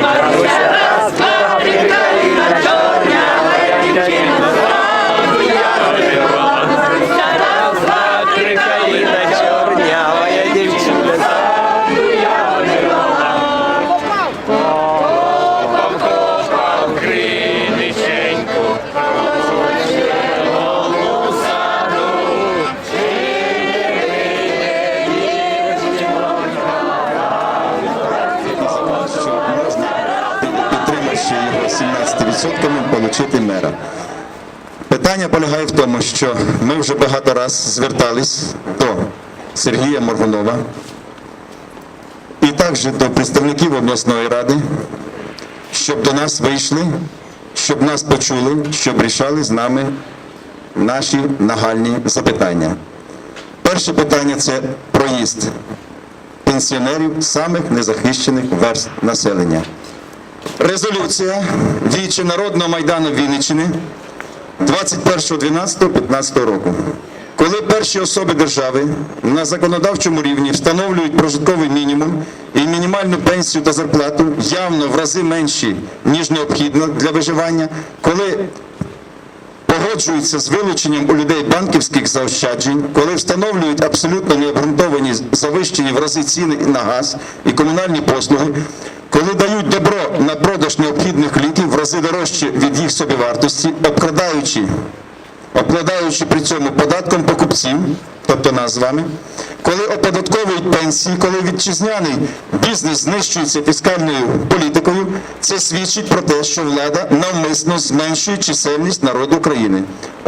Marcha. 18% отримати мера. Питання полягає в тому, що ми вже багато раз звертались до Сергія Моргунова і також до представників обласної ради, щоб до нас вийшли, щоб нас почули, щоб рішали з нами наші нагальні запитання. Перше питання це проїзд пенсіонерів самих незахищених верст населення. Резолюція Вічі Народного Майдану Вінниччини 21.12.15 року. Коли перші особи держави на законодавчому рівні встановлюють прожитковий мінімум і мінімальну пенсію та зарплату явно в рази менші, ніж необхідно для виживання, коли погоджуються з вилученням у людей банківських заощаджень, коли встановлюють абсолютно необґрунтовані завищені в рази ціни на газ і комунальні послуги, коли дають добро на продаж необхідних ліків в рази дорожче від їх собівартості, обкрадаючи, обкладаючи при цьому податком покупців, тобто нас з вами, коли оподатковують пенсії, коли вітчизняний бізнес знищується фіскальною політикою, це свідчить про те, що влада навмисно зменшує чисельність народу України,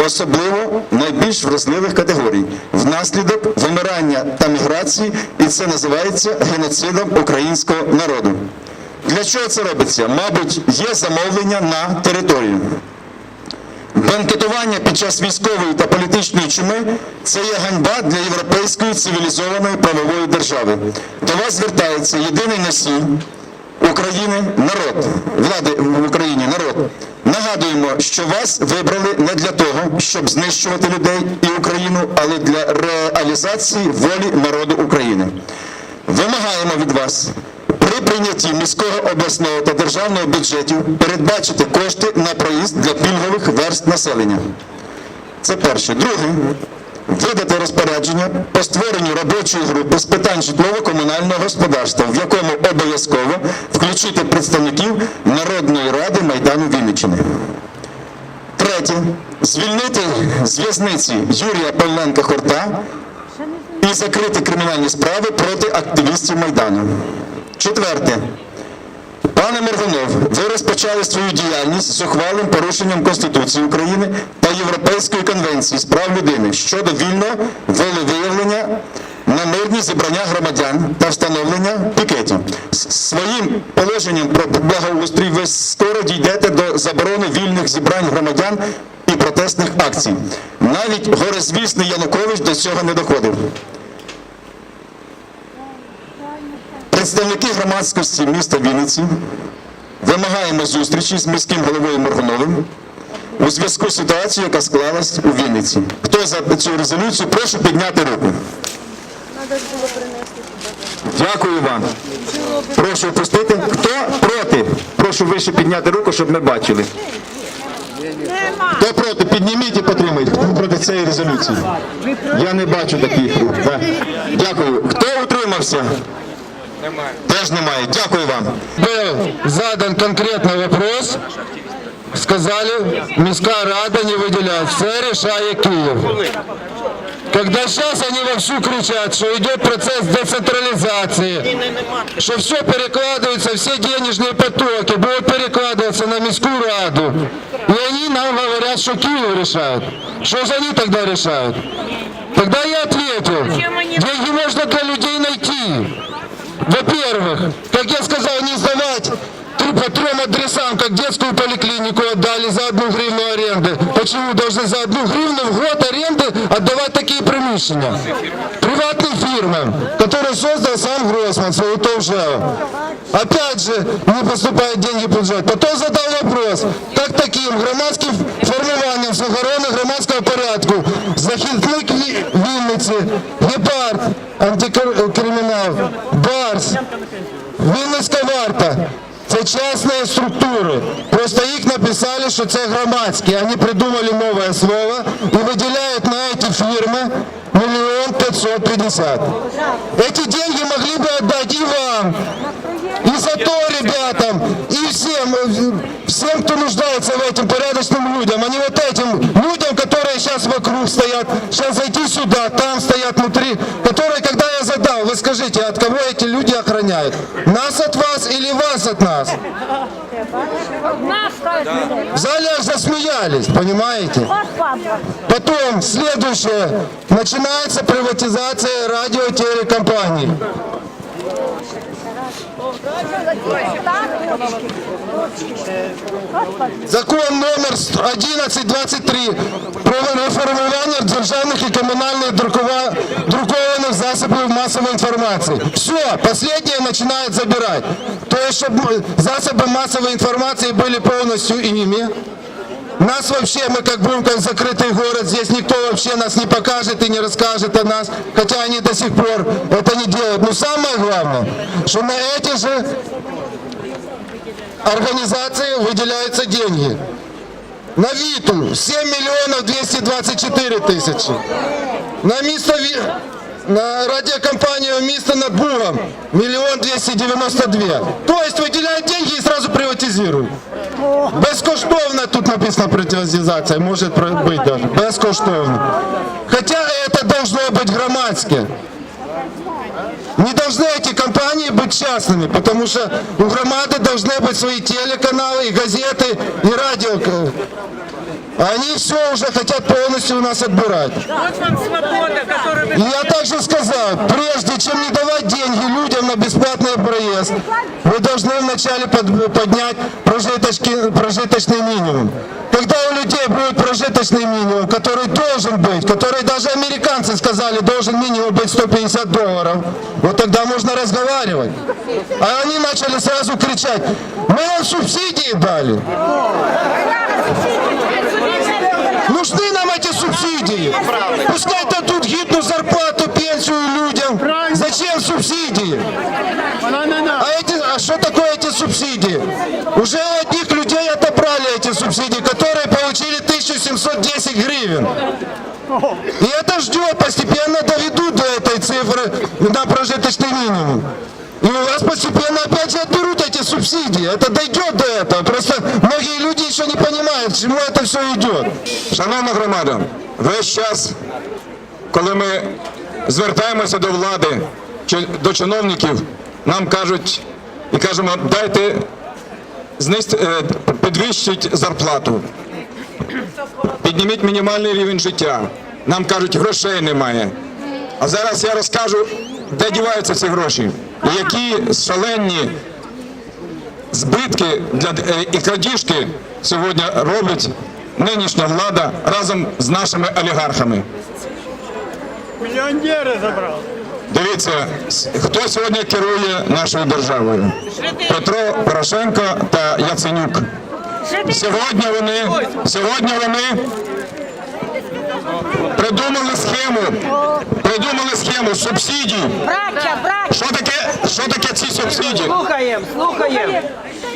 особливо найбільш вразливих категорій, внаслідок вимирання та міграції, і це називається геноцидом українського народу. Для чого це робиться? Мабуть, є замовлення на територію. Бенкетування під час військової та політичної чуми це є ганьба для європейської цивілізованої правової держави. До вас звертається єдиний носій України народ, влади в Україні народ. Нагадуємо, що вас вибрали не для того, щоб знищувати людей і Україну, але для реалізації волі народу України. Вимагаємо від вас при прийнятті міського обласного та державного бюджетів передбачити кошти на проїзд для пільгових верст населення. Це перше. Друге. Видати розпорядження по створенню робочої групи з питань житлово-комунального господарства, в якому обов'язково включити представників Народної ради Майдану Вінниччини. Третє. Звільнити з в'язниці Юрія Павленка Хорта і закрити кримінальні справи проти активістів Майдану. Четверте. Пане Моргунов, ви розпочали свою діяльність з ухвалим порушенням Конституції України та Європейської конвенції з прав людини щодо вільного волевиявлення на мирні зібрання громадян та встановлення пікетів. З своїм положенням про благоустрій ви скоро дійдете до заборони вільних зібрань громадян і протестних акцій. Навіть горизвісний Янукович до цього не доходив. Представники громадськості міста Вінниці вимагаємо зустрічі з міським головою Моргуновим у зв'язку з ситуацією, яка склалась у Вінниці. Хто за цю резолюцію, прошу підняти руку. Дякую вам. Прошу опустити. Хто проти? Прошу вище підняти руку, щоб ми бачили. Хто проти? Підніміть і потримайте. Хто проти цієї резолюції? Я не бачу таких рук. Дякую. Хто утримався? Теж немає. Дякую вам. Был задан конкретный вопрос. Сказали, Міська рада не выделяет. Все решає Киев. Когда сейчас они вовсю кричат, что идет процесс децентрализации, что все перекладывается, все денежные потоки будут перекладываться на Міську раду. И они нам говорят, что Киев решает. Что же они тогда решают? Тогда я ответил, деньги можно для людей найти. Во-первых, как я сказал, не сдавать по трем адресам, как детскую поликлинику отдали за одну гривну аренды. Почему должны за одну гривну в год аренды отдавать такие приміщення? Приватным фирмам, которые создал сам Гройсман, свою ТОВЖЭО. Опять же, не поступают деньги в бюджет. Потом задал вопрос, как таким громадським формуванням з охорони громадського порядку захисник Ві- Вінниці, Гепард, антикримінал, Барс, Вінницька варта Це частні структури. Просто їх написали, що це громадські. Вони придумали нове слово і виділяють на ці фірми мільйон 550. Эти деньги могли бы отдать и вам, и зато ребятам, и всем, э, всем, кто нуждается в этом порядочным людям, а не вот этим людям, которые сейчас вокруг стоят, сейчас зайти сюда, там стоят внутри, которые, когда вы скажите, от кого эти люди охраняют? Нас от вас или вас от нас? В зале аж засмеялись, понимаете? Потом, следующее, начинается приватизация радио телекомпаний. Закон номер 1123 про реформування державних і комунальних друкова- друкованих засобів масової інформації. Все, последнее начинает забирать. То есть, чтобы засобы массовой информации были полностью ими, нас вообще, мы как будем как закрытый город, здесь никто вообще нас не покажет и не расскажет о нас, хотя они до сих пор это не делают. Но самое главное, что на эти же организации выделяются деньги. На ВИТу 7 миллионов 224 тысячи. На место Ви- на радиокомпанию «Место над Бугом» миллион 292. То есть выделяют деньги и сразу приватизируют. Безкоштовно тут написано приватизация, может быть даже. Безкоштовно. Хотя это должно быть громадское. Не должны эти компании быть частными, потому что у громады должны быть свои телеканалы, и газеты, и радио. Они все уже хотят полностью у нас отбирать. Вот вам свобода, которую вы я также сказал, прежде чем не давать деньги людям на бесплатный проезд, вы должны вначале под- поднять прожиточки- прожиточный минимум. Когда у людей будет прожиточный минимум, который должен быть, который даже американцы сказали, должен минимум быть 150 долларов, вот тогда можно разговаривать. А они начали сразу кричать, мы вам субсидии дали. Нужны нам эти субсидии. Пускай дадут гидную зарплату, пенсию людям. Зачем субсидии? А, эти, а что такое эти субсидии? Уже у одних людей отобрали эти субсидии, которые получили 1710 гривен. И это ждет, постепенно доведут до этой цифры на прожиточный минимум. И у вас постепенно опять же отберут эти субсидии. Это дойдет до этого. Просто многие люди еще не понимают, к чему это все идет. Шановна громада, весь час, коли ми звертаємося до влади чи до чиновників, нам кажуть і кажемо, дайте знизьте, е, підвищіть зарплату, підніміть мінімальний рівень життя. Нам кажуть, грошей немає. А зараз я розкажу, де діваються ці гроші, і які шалені збитки для е, і крадіжки сьогодні робить нинішня влада разом з нашими олігархами. Мільйонери забрали. Дивіться, хто сьогодні керує нашою державою? Петро Порошенко та Яценюк. Сьогодні вони, сьогодні вони придумали схему, придумали схему субсидій. Братья, братья. Що таке, що таке ці субсидії? слухаємо, слухаємо.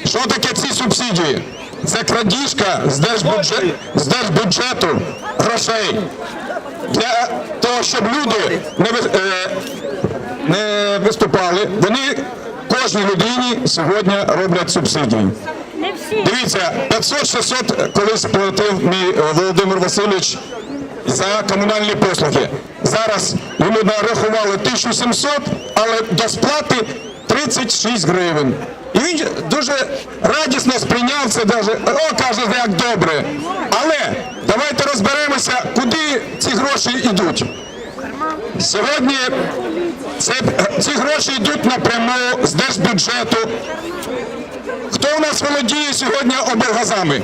Що таке ці субсидії? Це крадіжка з держбюджету, з держбюджету грошей для того, щоб люди не, е, не виступали. Вони кожній людині сьогодні роблять субсидії. Дивіться, 500-600 колись платив мій е, Володимир Васильович за комунальні послуги. Зараз йому нарахували 1700, але до сплати 36 гривень. І він дуже радісно сприйняв це, даже, о, каже, як добре. Але давайте розберемося, куди ці гроші йдуть. Сьогодні це, ці гроші йдуть напряму з держбюджету. Хто у нас володіє сьогодні облгазами?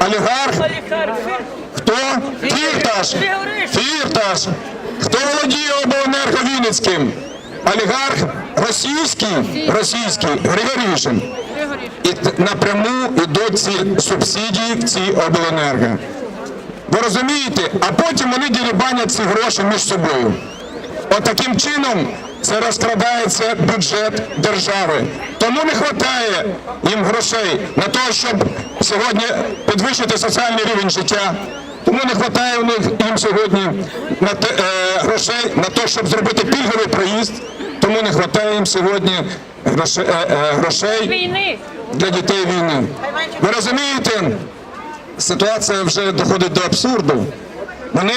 Олігарх? Хто? Фірташ. Фірташ. Хто володіє обленерго Вінницьким? Олігарх російський, російський, Григорішин. І напряму йдуть ці субсидії в ці обленерго. Ви розумієте? А потім вони дірібанять ці гроші між собою. От таким чином це розкрадається бюджет держави. Тому не вистачає їм грошей на те, щоб сьогодні підвищити соціальний рівень життя. Тому не вистачає у них їм сьогодні на те, е, грошей на те, щоб зробити пільговий проїзд. Тому не вистачає їм сьогодні грошей, е, е, грошей для дітей війни. Ви розумієте, ситуація вже доходить до абсурду. Вони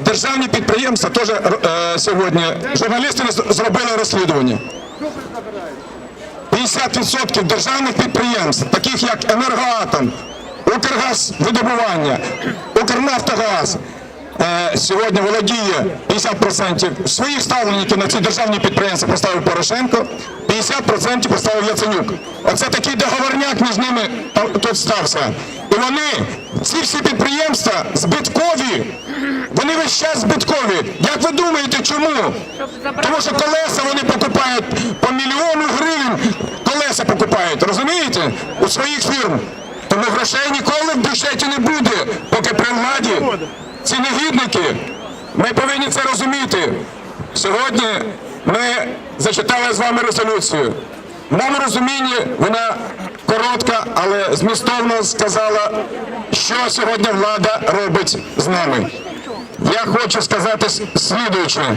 державні підприємства теж е, сьогодні журналісти зробили розслідування. 50% державних підприємств, таких як Енергоатом, Укргазвидобування, Укрнафтогаз, е, сьогодні володіє 50% своїх ставленників на ці державні підприємства поставив Порошенко, 50% поставив Яценюк. Оце такий договорняк між ними тут стався. І вони, ці всі підприємства збиткові, вони весь час збиткові. Як ви думаєте, чому? Тому що колеса вони покупають по мільйону гривень, колеса покупають, розумієте? У своїх фірм. Тому грошей ніколи в бюджеті не буде, поки при владі ці негідники. Ми повинні це розуміти. Сьогодні ми зачитали з вами резолюцію. В моєму розумінні вона коротка, але змістовно сказала, що сьогодні влада робить з нами. Я хочу сказати слідуюче.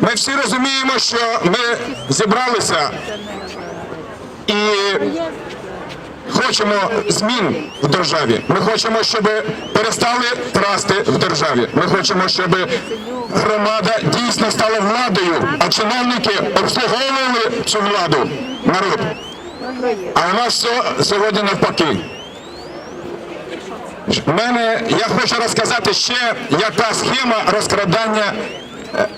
Ми всі розуміємо, що ми зібралися і хочемо змін в державі. Ми хочемо, щоб перестали красти в державі. Ми хочемо, щоб громада дійсно стала владою, а чиновники обслуговували цю владу, народ. А у нас все сьогодні навпаки. Мене я хочу розказати ще, яка схема розкрадання, е,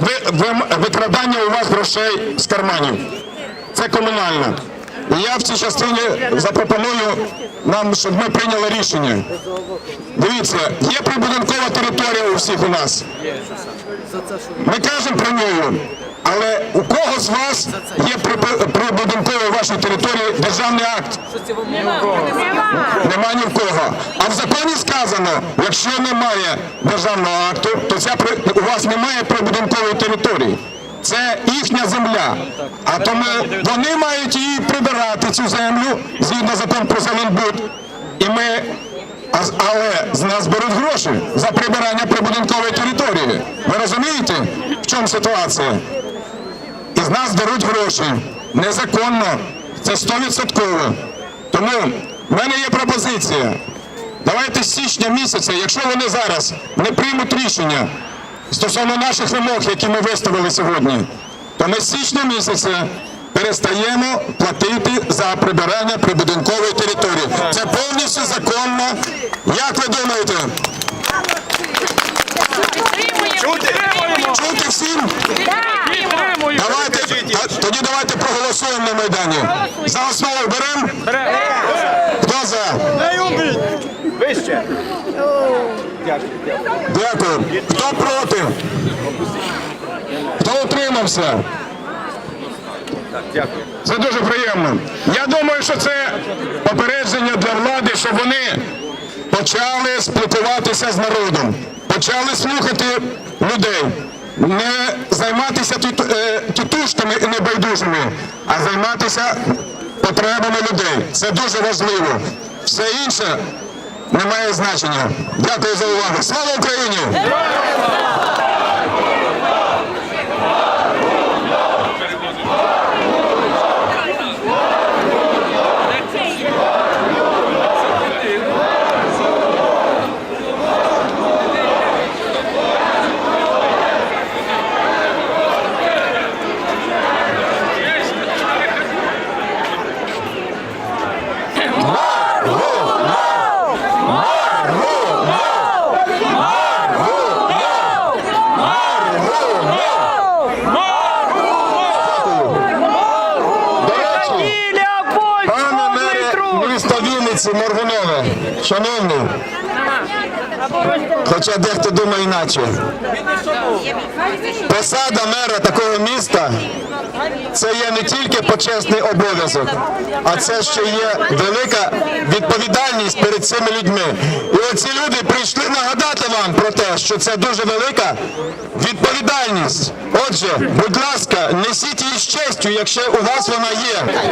ви- ви- викрадання у вас грошей з карманів. Це комунальна. Я в цій частині запропоную нам, щоб ми прийняли рішення. Дивіться, є прибудинкова територія у всіх у нас. Ми кажемо про нього. Але у кого з вас є у вашій території державний акт? Нема ні в кого. А в законі сказано, якщо немає державного акту, то ця у вас немає прибудинкової території. Це їхня земля. А тому вони мають її прибирати цю землю згідно закону про Зеленбуд. І ми, але з нас беруть гроші за прибирання прибудинкової території. Ви розумієте, в чому ситуація? І з нас беруть гроші. Незаконно. Це стовідсотково. Тому в мене є пропозиція. Давайте з січня місяця, якщо вони зараз не приймуть рішення стосовно наших вимог, які ми виставили сьогодні, то ми з січня місяця перестаємо платити за прибирання прибудинкової території. Це повністю законно. Як ви думаєте? Чути всім? Давайте, тоді давайте проголосуємо на Майдані. За основу беремо? Хто за? Вище. Дякую. Хто проти? Хто утримався? Це дуже приємно. Я думаю, що це попередження для влади, щоб вони почали спілкуватися з народом, почали слухати людей, не займатися е, тітушками і небайдужими, а займатися потребами людей. Це дуже важливо. Все інше не має значення. Дякую за увагу. Слава Україні! До речі, Пане мере міста Вінниці Моргунове, шановний, Хоча дехто думає іначе. Посада мера такого міста це є не тільки почесний обов'язок, а це ще є велика відповідальність перед цими людьми. І оці люди прийшли нагадати вам про те, що це дуже велика відповідальність. Отже, будь ласка, несіть її з честю, якщо у вас вона є.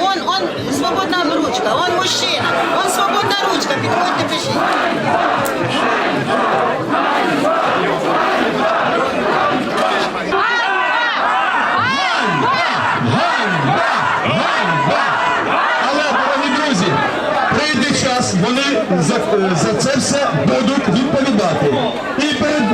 Он, он, свободна ручка, он мужчина, он свободна ручка, підходьте, пишіть. Але, дорогі друзі, прийде час, вони за, за це все будуть відповідати. І перед